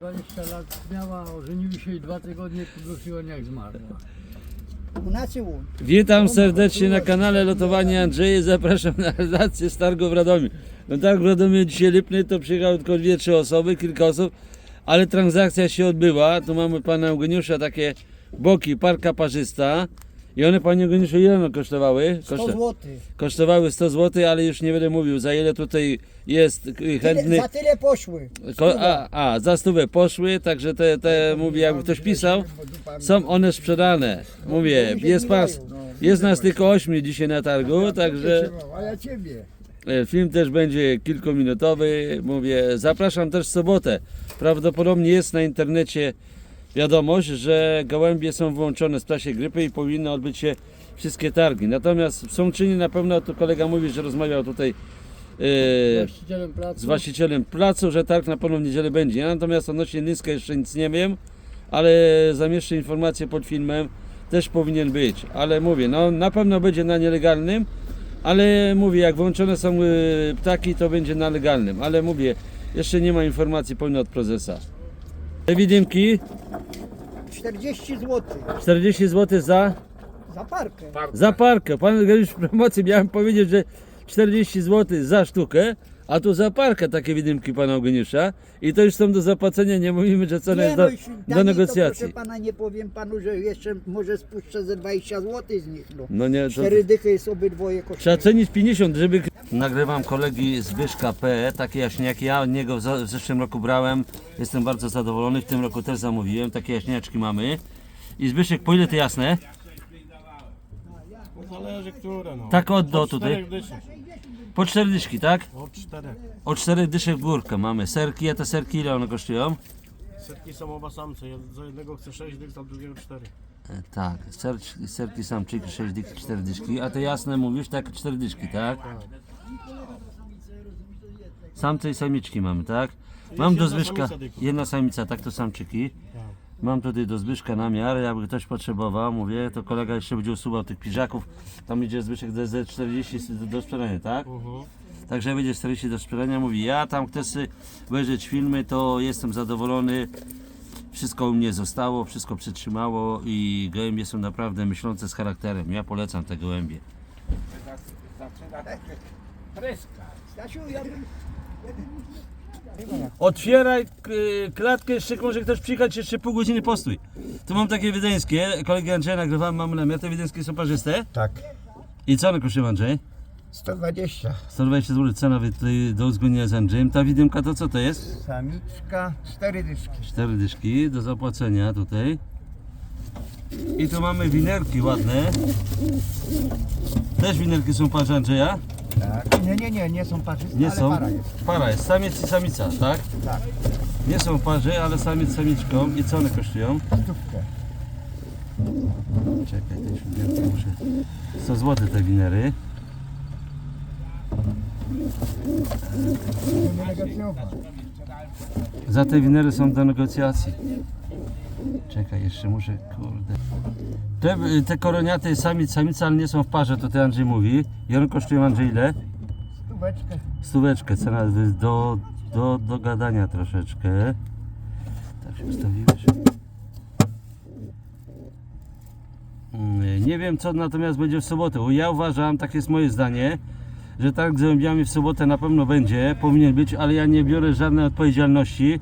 20 lat miała, ożeniły się i dwa tygodnie podnosiła jak zmarła. Witam serdecznie na kanale Lotowanie Andrzeje. Zapraszam na relację z targu w Radomiu. No targ w Radomiu dzisiaj Lipny to przyjechały tylko dwie, trzy osoby, kilka osób, ale transakcja się odbyła. Tu mamy pana Eugeniusza, takie boki, parka parzysta. I one, panie Eugeniuszu, ile one kosztowały? 100 Koszta- zł. kosztowały 100 zł, ale już nie będę mówił, za ile tutaj jest y, chętny. Za tyle poszły. Ko- a, a, za stówę poszły, także te, te mówię, jakby ktoś pisał, są one sprzedane. Mówię, jest pas, jest nas tylko ośmiu dzisiaj na targu, także A ja ciebie. e, film też będzie kilkuminutowy. Mówię, zapraszam też w sobotę. Prawdopodobnie jest na internecie wiadomość, że gołębie są wyłączone z czasie grypy i powinny odbyć się wszystkie targi. Natomiast w Sączynie na pewno, tu kolega mówi, że rozmawiał tutaj e, Właścicielem z właścicielem placu, że targ na pewno w niedzielę będzie. Ja natomiast odnośnie Nyska jeszcze nic nie wiem, ale zamieszczę informację pod filmem, też powinien być. Ale mówię, no na pewno będzie na nielegalnym, ale mówię, jak włączone są y, ptaki, to będzie na legalnym. Ale mówię, jeszcze nie ma informacji powinno od prezesa. Te widymki 40 zł. 40 zł za, Za parkę. za parkę. Pan już w promocji miałem powiedzieć, że 40 zł za sztukę, a tu za parkę takie widymki pana Eugeniusza. I to już są do zapłacenia, nie mówimy, że cena jest do, jeśli do taniej, To negocjacji. proszę pana, nie powiem panu, że jeszcze może spuszczę ze 20 zł z nich. No. No nie, to... Cztery dychy jest obydwoje Trzeba kosztują. cenić 50, żeby... Nagrywam kolegi Zbyszka P, takie jaśniaki, ja od niego w, zeszłym roku brałem, jestem bardzo zadowolony, w tym roku też zamówiłem, takie jaśniaczki mamy. I Zbyszek, po ile te jasne? Zależy które no. Tak od do tutaj. czterech. Po 4 dyszki, tak? Od czterech. O 4 dyszek górkę mamy. Serki, a te serki ile one kosztują? Setki są oba samce. Jed- Za jednego chce 6 dych, za drugiego 4. E, Tak, ser, serki samczyki 6 dyszki, 4 dyszki, a te jasne mówisz, tak 4 dyszki, tak? Samce i samiczki mamy, tak? Mam do jedna Zbyszka, jedna samica, tak to samczyki. Mam tutaj do Zbyszka namiar, jakby ktoś potrzebował, mówię, to kolega jeszcze będzie usuwał tych piżaków. Tam idzie Zbyszek DZ40 do, do sprzedania, tak? Także będzie 40 do sprzedania, mówi, ja tam chcę sobie obejrzeć filmy, to jestem zadowolony. Wszystko u mnie zostało, wszystko przytrzymało i gołębie są naprawdę myślące z charakterem. Ja polecam te gołębie. Otwieraj y, klatkę, jeszcze może ktoś przyjechać, jeszcze pół godziny postój. Tu mam takie wiedeńskie, kolegi Andrzeja nagrywałem, mamy namiar, te wiedeńskie są parzyste. Tak. I co one kosztują Andrzej? 120. 120 zł cena wy- tutaj do uzgodnienia z Andrzejem. Ta widymka to co to jest? Samiczka, cztery dyszki. Cztery dyszki do zapłacenia tutaj. I tu mamy winerki ładne. Też winerki są parze Andrzeja? Tak. Nie, nie, nie, nie są parzyste, Nie ale są. para jest. Para jest, samiec i samica, tak? Tak. Nie są parze, ale samiec z samiczką. I co one kosztują? Stówkę. Czekaj, te już winerki muszę. 100 zł te winery. Nie negocjować. Za te winery są do negocjacji. Czekaj, jeszcze muszę, kurde. Te, te koroniate samic, samica, ale nie są w parze, to ty Andrzej mówi. I one kosztują Andrzej ile? Stóweczkę. Stóweczkę, cena do, do, do gadania troszeczkę. Tak się ustawiłeś. Mm, Nie wiem co natomiast będzie w sobotę. Ja uważam, tak jest moje zdanie, że tak z w sobotę na pewno będzie, powinien być, ale ja nie biorę żadnej odpowiedzialności,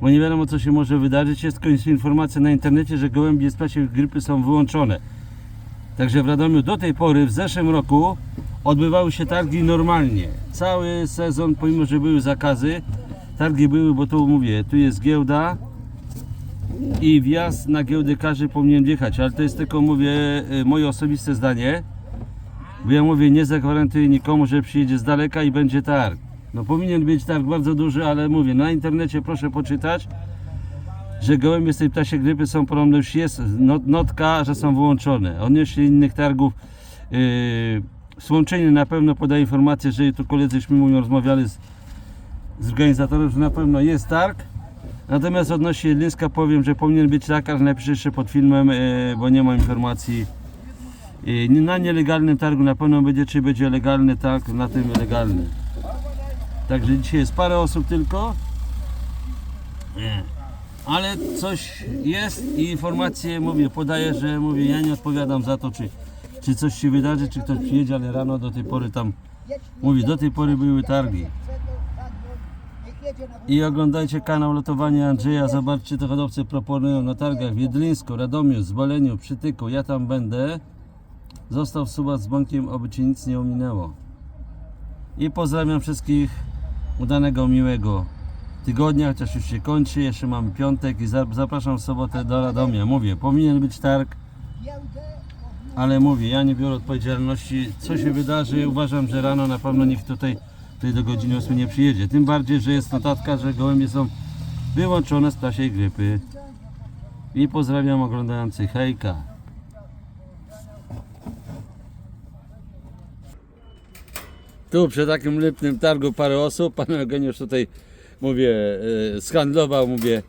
bo nie wiadomo co się może wydarzyć. Jest informacja na internecie, że gołębie z grypy są wyłączone. Także w Radomiu do tej pory, w zeszłym roku, odbywały się targi normalnie. Cały sezon, pomimo że były zakazy, targi były, bo tu mówię, tu jest giełda i wjazd na giełdę każdy powinien wjechać, ale to jest tylko, mówię, y, moje osobiste zdanie, bo ja mówię, nie zagwarantuję nikomu, że przyjedzie z daleka i będzie targ. No powinien być targ bardzo duży, ale mówię, na internecie proszę poczytać, że gołębie z tej ptasie grypy są podobno już jest not, notka, że są wyłączone. Odnośnie innych targów yy, na pewno podaje informację, że tu koledzy już mi mówią, rozmawiali z, z organizatorem, że na pewno jest targ. Natomiast odnośnie Lińska powiem, że powinien być ale napiszę jeszcze pod filmem, yy, bo nie ma informacji. Yy, na nielegalnym targu na pewno będzie, czy będzie legalny targ, na tym legalny. Także dzisiaj jest parę osób tylko. Nie. ale coś jest i informacje mówię, podaję, że mówię, ja nie odpowiadam za to, czy, czy coś się wydarzy, czy ktoś przyjedzie, ale rano do tej pory tam, mówię, do tej pory były targi. I oglądajcie kanał Lotowania Andrzeja, zobaczcie, to hodowcy proponują na targach w Jedlińsku, Radomiu, Zboleniu, Przytyku, ja tam będę. Został suba z bankiem, oby Ci nic nie ominęło. I pozdrawiam wszystkich, udanego, miłego tygodnia, chociaż już się kończy, jeszcze mamy piątek i za- zapraszam w sobotę do Radomia. Mówię, powinien być targ, ale mówię, ja nie biorę odpowiedzialności, co się wydarzy, uważam, że rano na pewno nikt tutaj, tutaj do godziny 8 nie przyjedzie. Tym bardziej, że jest notatka, że gołębie są wyłączone z ptasiej grypy. I pozdrawiam oglądających, hejka. Tu przy takim lipnym targu parę osób, pan Eugeniusz tutaj, mówię, e, skandlował, mówię,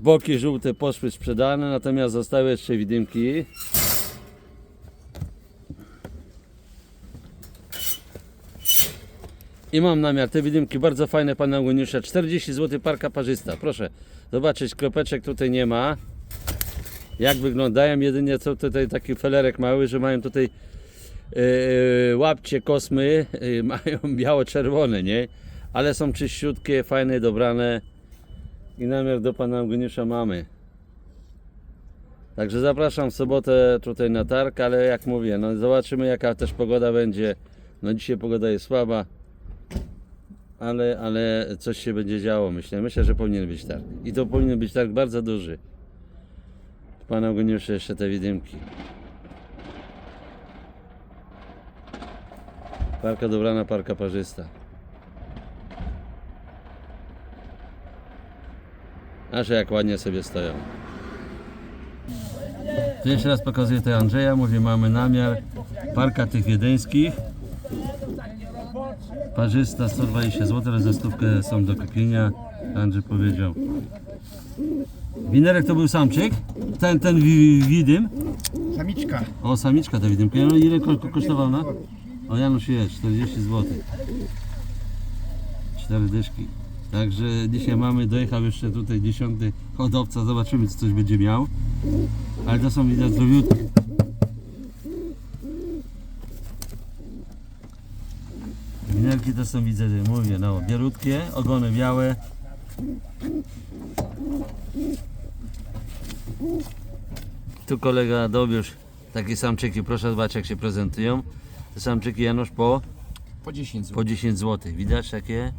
boki żółte poszły sprzedane, natomiast zostały jeszcze widymki. I mam namiar, te widymki bardzo fajne pana Eugeniusza, 40 zł parka parzysta, proszę zobaczyć, kropeczek tutaj nie ma. Jak wyglądają, jedynie co tutaj taki felerek mały, że mają tutaj łapcie kosmy e, mają biało-czerwone, nie? Ale są czyściutkie, fajne, dobrane i namiar do pana Eugeniusza mamy. Także zapraszam w sobotę tutaj na targ, ale jak mówię, no zobaczymy jaka też pogoda będzie. No dzisiaj pogoda jest słaba, ale, ale coś się będzie działo, myślę. Myślę, że powinien być targ. I to powinien być targ bardzo duży. Pana Eugeniusza jeszcze te widymki. Parka dobrana, parka parzysta. Aż jak ładnie sobie stoją. Tu jeszcze raz pokazuję tutaj Andrzeja, mówię mamy namiar parka tych wiedeńskich. Parzysta 120 zł, ale za stówkę są do kupienia. Andrzej powiedział. Winerek to był samczyk? Ten, ten wi- widym? Samiczka. O, samiczka ta widymka. No, ile ko- ko- kosztował na? O, Janusz jest, 40 zł. Cztery dyszki. Także dzisiaj mamy, dojechał jeszcze tutaj dziesiąty hodowca, zobaczymy czy coś będzie miał. Ale to są widać zdrowiutkie. Winerki to są widzę, mówię, no, bielutkie, ogony białe. Tu kolega dowiózł takie samczyki, proszę zobaczyć jak się prezentują. Te samczyki Janusz po, Po 10 zł. po 10 zł. Widać takie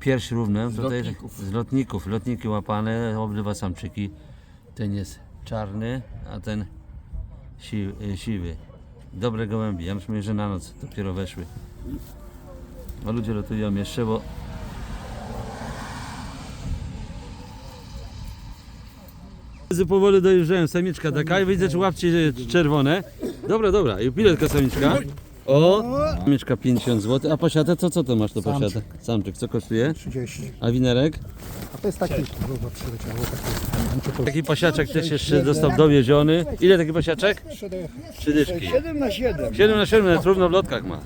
pierś równe. Tutaj lotników. z lotników, lotniki łapane, obydwa samczyki. Ten jest czarny, a ten si, y, siwy. Dobre gołębie. Janusz mówi, że na noc dopiero weszły. A ludzie lotują jeszcze, bo Powoli dojeżdżają samiczka taka i widzę, że łapcie czerwone. Dobra, dobra. I biletka samiczka. O! Samiczka 50 zł. A posiatę to co to masz to posiatę? Samczyk. Co kosztuje? 30. A winerek? A to jest taki, przyleciało, taki. Taki pasiaczek też jeszcze został dowieziony. Ile taki pasiaczek? Trzy dychy. Trzy dyszki. 7 na 7. 7 na 7 równo w lotkach ma.